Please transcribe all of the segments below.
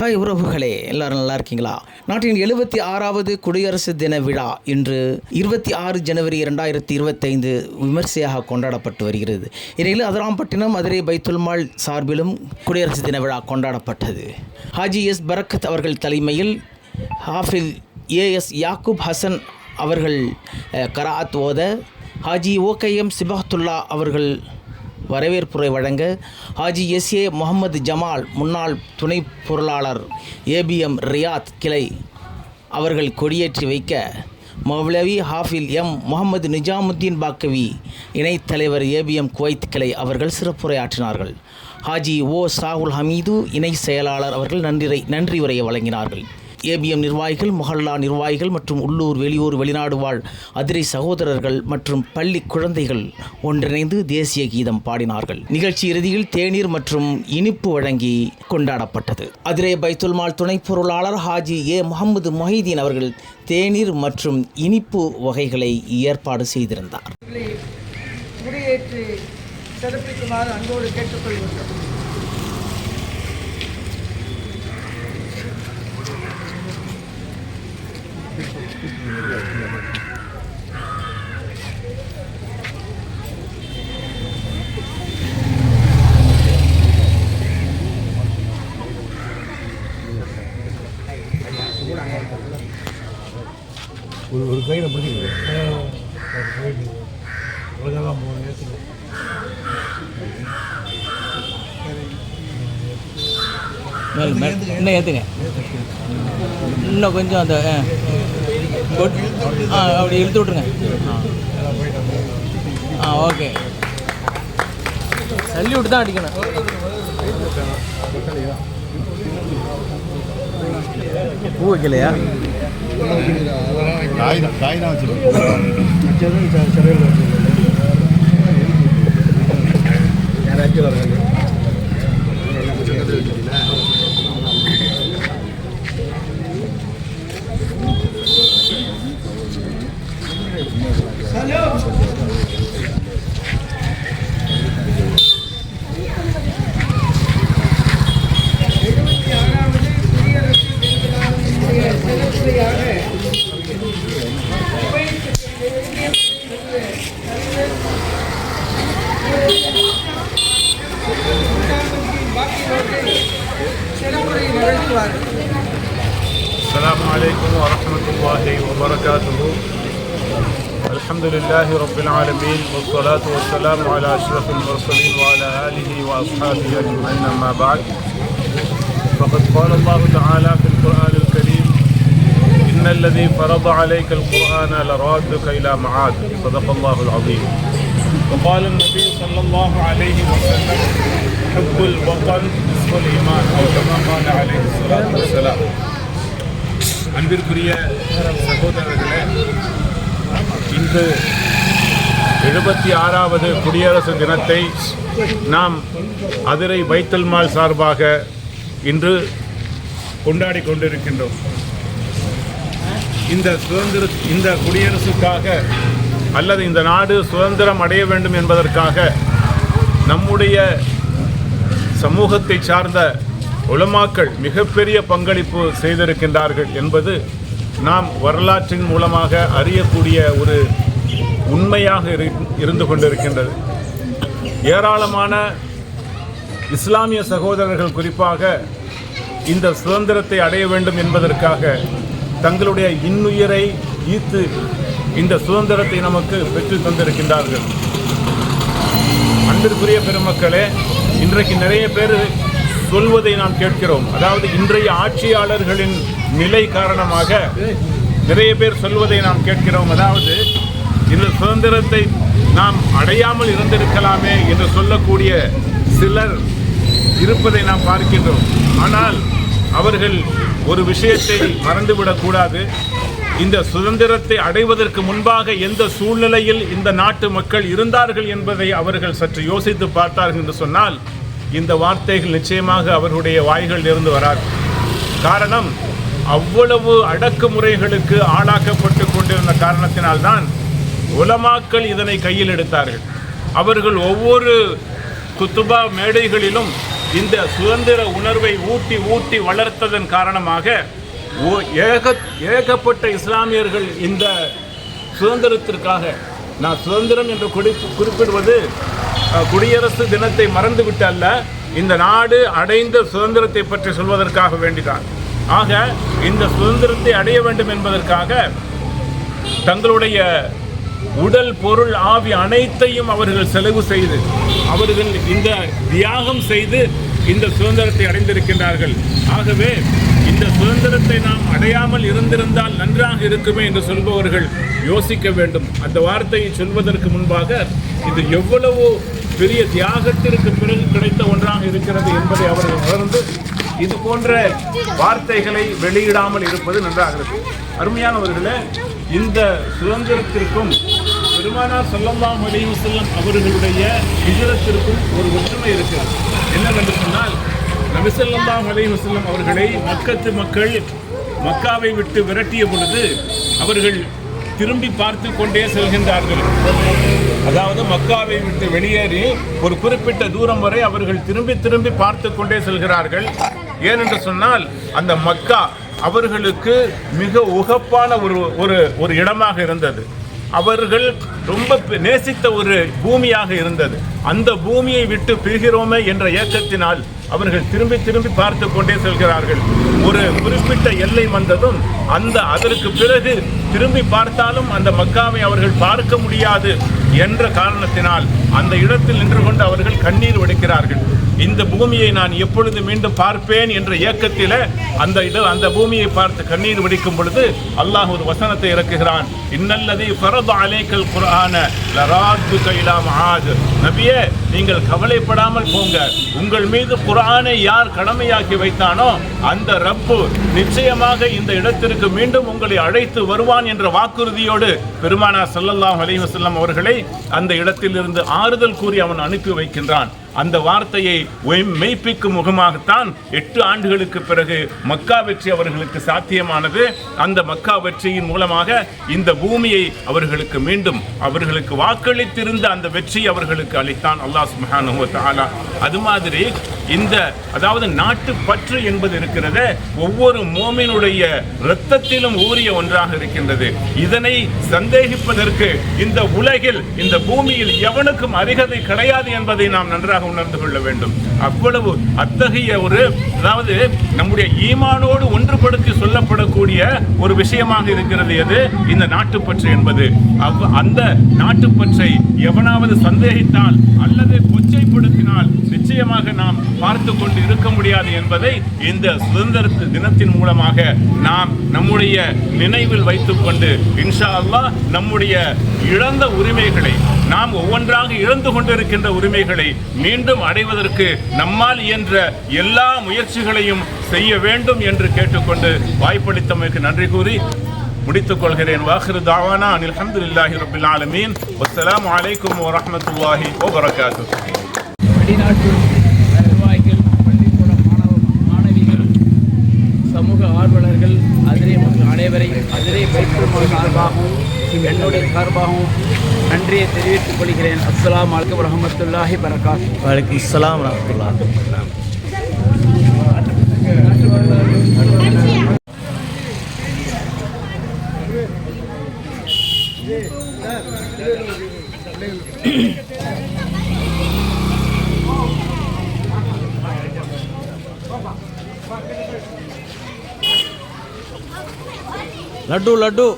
Hi உறவுகளே எல்லாரும் நல்லா இருக்கீங்களா? நாட்டின் எழுபத்தி ஆறாவது குடியரசு தின விழா இன்று இருபத்தி ஆறு ஜனவரி இரண்டாயிரத்தி இருபத்தைந்து விமர்சையாக கொண்டாடப்பட்டு வருகிறது. இடையில் அதிராம்பட்டினம் மதுரை பைத்துல்மால் சார்பிலும் குடியரசு தின விழா கொண்டாடப்பட்டது. ஹாஜி எஸ் பரக்கத் அவர்கள் தலைமையில் ஹாஃபில் ஏஎஸ் யாக்கூப் ஹசன் அவர்கள் கராத் ஓத ஹாஜி ஓகேஎம் சிபாத்துல்லா அவர்கள் வரவேற்புரை வழங்க ஹாஜி எஸ் ஏ முகமது ஜமால் முன்னாள் துணை பொருளாளர் ஏபிஎம் ரியாத் கிளை அவர்கள் கொடியேற்றி வைக்க மௌலவி ஹாஃபில் எம் முகமது நிஜாமுத்தீன் பாக்கவி இணைத் தலைவர் ஏபிஎம் குவைத் கிளை அவர்கள் சிறப்புரையாற்றினார்கள். ஹாஜி ஓ சாகுல் ஹமீது இணை செயலாளர் அவர்கள் நன்றி நன்றி உரையை வழங்கினார்கள். ஏபிஎம் நிர்வாகிகள் மொஹல்லா நிர்வாகிகள் மற்றும் உள்ளூர் வெளியூர் வெளிநாடு வாழ் அதிரை சகோதரர்கள் மற்றும் பள்ளி குழந்தைகள் ஒன்றிணைந்து தேசிய கீதம் பாடினார்கள். நிகழ்ச்சி இறுதியில் தேநீர் மற்றும் இனிப்பு வழங்கி கொண்டாடப்பட்டது. அதிரே பைத்துல்மால் துணை பொருளாளர் ஹாஜி ஏ முகமது மொஹிதீன் அவர்கள் தேநீர் மற்றும் இனிப்பு வகைகளை ஏற்பாடு செய்திருந்தார். சிறப்பிக்குமாறு அன்போடு கேட்டுக்கொள்கின்றோம். ஒரு ஒரு கையில் பிடிச்சிருக்கு உலகெல்லாம் மூணு நேரத்தில். இன்னும் ஏற்றுங்க இன்னும் கொஞ்சம் அந்த ஆ, ஆ அப்படி இழுத்து விட்ருங்க ஆ ஆ ஓகே. சல்யூட் விட்டு தான் அடிக்கணும். பூ வைக்கலையா காய் தான் காய் தான் யாராச்சும் وبركاته. الحمد لله رب العالمين والصلاة والسلام على أشرف المرسلين وعلى آله وأصحابه أجمعين أما بعد. فقد قال الله تعالى في القرآن الكريم إن الذي فرض عليك القرآن لرادك إلى معاد. صدق الله العظيم. وقال النبي صلى الله عليه وسلم حب الوطن نصف الإيمان أو كما قال عليه الصلاة والسلام. அன்பிற்குரிய சகோதரர்களே இன்று எழுபத்தி ஆறாவது குடியரசு தினத்தை நாம் அதிரை வைத்தல்மால் சார்பாக இன்று கொண்டாடி கொண்டிருக்கின்றோம். இந்த சுதந்திர இந்த குடியரசுக்காக அல்லது இந்த நாடு சுதந்திரம் அடைய வேண்டும் என்பதற்காக நம்முடைய சமூகத்தை சார்ந்த உலமாக்கள் மிகப்பெரிய பங்களிப்பு செய்திருக்கின்றார்கள் என்பது நாம் வரலாற்றின் மூலமாக அறியக்கூடிய ஒரு உண்மையாக இரு- இருந்து கொண்டிருக்கின்றது. ஏராளமான இஸ்லாமிய சகோதரர்கள் குறிப்பாக இந்த சுதந்திரத்தை அடைய வேண்டும் என்பதற்காக தங்களுடைய இன்னுயிரை ஈர்த்து இந்த சுதந்திரத்தை நமக்கு பெற்று தந்திருக்கின்றார்கள். அன்பிற்குரிய பெருமக்களே இன்றைக்கு நிறைய பேர் சொல்வதை நாம் கேட்கிறோம். அதாவது இன்றைய ஆட்சியாளர்களின் நிலை காரணமாக நிறைய பேர் சொல்வதை நாம் கேட்கிறோம். அதாவது இந்த சுதந்திரத்தை நாம் அடையாமல் இருந்திருக்கலாமே என்று சொல்லக்கூடிய சிலர் இருப்பதை நாம் பார்க்கின்றோம். ஆனால் அவர்கள் ஒரு விஷயத்தை மறந்துவிடக்கூடாது இந்த சுதந்திரத்தை அடைவதற்கு முன்பாக எந்த சூழ்நிலையில் இந்த நாட்டு மக்கள் இருந்தார்கள் என்பதை அவர்கள் சற்று யோசித்து பார்த்தார்கள் என்று சொன்னால் இந்த வார்த்தைகள் நிச்சயமாக அவர்களுடைய வாய்களில் இருந்து வராது. காரணம் அவ்வளவு அடக்குமுறைகளுக்கு ஆளாக்கப்பட்டு கொண்டிருந்த காரணத்தினால்தான் உலமாக்கள் இதனை கையில் எடுத்தார்கள். அவர்கள் ஒவ்வொரு குத்துபா மேடைகளிலும் இந்த சுதந்திர உணர்வை ஊட்டி ஊட்டி வளர்த்ததன் காரணமாக ஓ- ஏக ஏகப்பட்ட இஸ்லாமியர்கள் இந்த சுதந்திரத்திற்காக நான் சுதந்திரம் என்று குறிப்பு குறிப்பிடுவது குடியரசு தினத்தை மறந்துவிட்டு அல்ல இந்த நாடு அடைந்த சுதந்திரத்தை பற்றி சொல்வதற்காக வேண்டிதான். ஆக இந்த சுதந்திரத்தை அடைய வேண்டும் என்பதற்காக தங்களுடைய உடல் பொருள் ஆவி அனைத்தையும் அவர்கள் செலவு செய்து அவர்கள் இந்த தியாகம் செய்து இந்த சுதந்திரத்தை அடைந்திருக்கின்றார்கள். ஆகவே இந்த சுதந்திரத்தை நாம் அடையாமல் இருந்திருந்தால் நன்றாக இருக்குமே என்று சொல்பவர்கள் யோசிக்க வேண்டும். அந்த வார்த்தையை சொல்வதற்கு முன்பாக இது எவ்வளவு பெரிய தியாகத்திற்கு பிறகு கிடைத்த ஒன்றாக இருக்கிறது என்பதை அவர்கள் உணர்ந்து இது போன்ற வார்த்தைகளை வெளியிடாமல் இருப்பது நன்றாக இருக்கும் அருமையானவர்களே இந்த சுதந்திரத்திற்கும் பெருமானார் ஸல்லல்லாஹு அலைஹி செல்லம் அவர்களுடைய விஜயத்திற்கும் ஒரு ஒற்றுமை இருக்கிறது. என்னவென்று சொன்னால் நபி ஸல்லல்லாஹு செல்லம் அவர்களை மக்கத்து மக்கள் மக்காவை விட்டு விரட்டிய பொழுது அவர்கள் திரும்பி பார்த்து கொண்டே செல்கின்றார்கள். அதாவது மக்காவை விட்டு வெளியேறி ஒரு குறிப்பிட்ட தூரம் வரை அவர்கள் திரும்பி திரும்பி பார்த்து கொண்டே செல்கிறார்கள். ஏனென்று சொன்னால் அந்த மக்கா அவர்களுக்கு மிக உகப்பான ஒரு ஒரு ஒரு இடமாக இருந்தது. அவர்கள் ரொம்ப நேசித்த ஒரு பூமியாக இருந்தது. அந்த பூமியை விட்டு பிரிகிறோமே என்ற ஏக்கத்தினால் அவர்கள் திரும்பி திரும்பி பார்த்து கொண்டே செல்கிறார்கள். ஒரு குறிப்பிட்ட எல்லை வந்ததும் அந்த அதற்கு பிறகு திரும்பி பார்த்தாலும் அந்த மக்காவை அவர்கள் பார்க்க முடியாது. என்ற காரணத்தினால் அந்த இடத்தில் நின்று கொண்டு அவர்கள் கண்ணீர் வடிக்கிறார்கள். இந்த பூமியை நான் எப்பொழுது மீண்டும் பார்ப்பேன் என்ற இயக்கத்தில் அந்த இட அந்த பூமியை பார்த்து கண்ணீர் வடிக்கும் பொழுது அல்லாஹ் ஒரு வசனத்தை இறக்குகிறான். இன்னல்லதி ஃபரது அலைக்கல் குரான லராத்துக கைலாம் மஆத் நபியே நீங்கள் கவலைப்படாமல் போங்க. உங்கள் மீது குரானை யார் கடமையாக்கி வைத்தானோ அந்த ரப்பு நிச்சயமாக இந்த இடத்திற்கு மீண்டும் உங்களை அழைத்து வருவான் என்ற வாக்குறுதியோடு பெருமானார் சல்லல்லாஹ் அலைவசல்லம் அவர்களை அந்த இடத்திலிருந்து ஆறுதல் கூறி அவன் அனுப்பி வைக்கின்றான். அந்த வார்த்தையை மெய்ப்பிக்கும் முகமாகத்தான் எட்டு ஆண்டுகளுக்கு பிறகு மக்கா வெற்றி அவர்களுக்கு சாத்தியமானது. அந்த மக்கா வெற்றியின் மூலமாக இந்த பூமியை அவர்களுக்கு மீண்டும் அவர்களுக்கு வாக்களித்திருந்த அந்த வெற்றி அவர்களுக்கு அளித்தான் அல்லாஹ் சுப்ஹானஹு அது மாதிரி இந்த அதாவது நாட்டு பற்று என்பது இருக்கிறது. ஒவ்வொரு மோமினுடைய இரத்தத்திலும் ஊறிய ஒன்றாக இருக்கின்றது. இதனை சந்தேகிப்பதற்கு இந்த உலகில் இந்த பூமியில் எவனுக்கும் அருகதை கிடையாது என்பதை நாம் நன்றாக உணர்ந்து கொள்ள வேண்டும். அவ்வளவு அத்தகைய ஒரு அதாவது நம்முடைய ஈமானோடு ஒன்றுபடுத்தி சொல்லப்படக்கூடிய ஒரு விஷயமாக இருக்கிறது எது? இந்த நாட்டுப்பற்று என்பது. அவ்- அந்த நாட்டுப்பற்றை எவனாவது சந்தேகித்தால் அல்லது கொச்சைப்படுத்தினால் நிச்சயமாக நாம் பார்த்து கொண்டு இருக்க முடியாது என்பதை இந்த சுதந்திர தினத்தின் மூலமாக நாம் நம்முடைய நினைவில் வைத்துக்கொண்டு இன்ஷா அல்லாஹ் நம்முடைய இழந்த உரிமைகளை நாம் ஒவ்வொன்றாக இழந்து கொண்டிருக்கின்ற உரிமைகளை மீண்டும் அடைவதற்கு நம்மால் இயன்ற எல்லா முயற்சிகளையும் செய்ய வேண்டும் என்று கேட்டுக்கொண்டு வாய்ப்பளித்தமைக்கு நன்றி கூறி முடித்துக் கொள்கிறேன். வாஹிரு தாவானா அனில் அல்ஹம்துலில்லாஹி ரபில் ஆலமீன். அஸ்லாம் அலைக்கும் வரமத்துல்லாஹி வபரகாத்துஹு வெளிநாட்டு நிர்வாகிகள் பள்ளிக்கூட மாணவ மாணவிகள் சமூக ஆர்வலர்கள் அதிரே மக்கள் அனைவரையும் அதிரே பைக்குள் சார்பாகவும் என்னுடைய சார்பாகவும் நன்றியை தெரிவித்துக் கொள்கிறேன். அஸ்லாம் அலைக்கும் வரஹ்மத்துல்லாஹி பரகாத் வலைக்கம் இஸ்லாம் வரமத்துல்லா லட்டு லட்டு.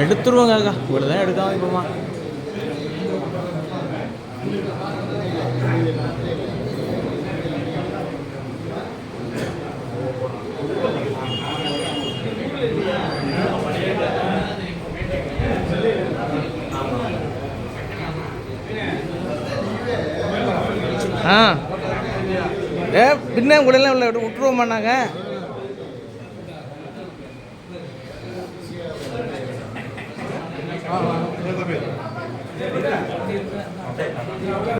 எடுத்துருவோங்க அக்கா இவ்வளோதான் எடுக்காம இப்போமா. ஆ. ஏ பின்ன உங்களெல்லாம் உள்ள விட்டுருவோமா நாங்கள்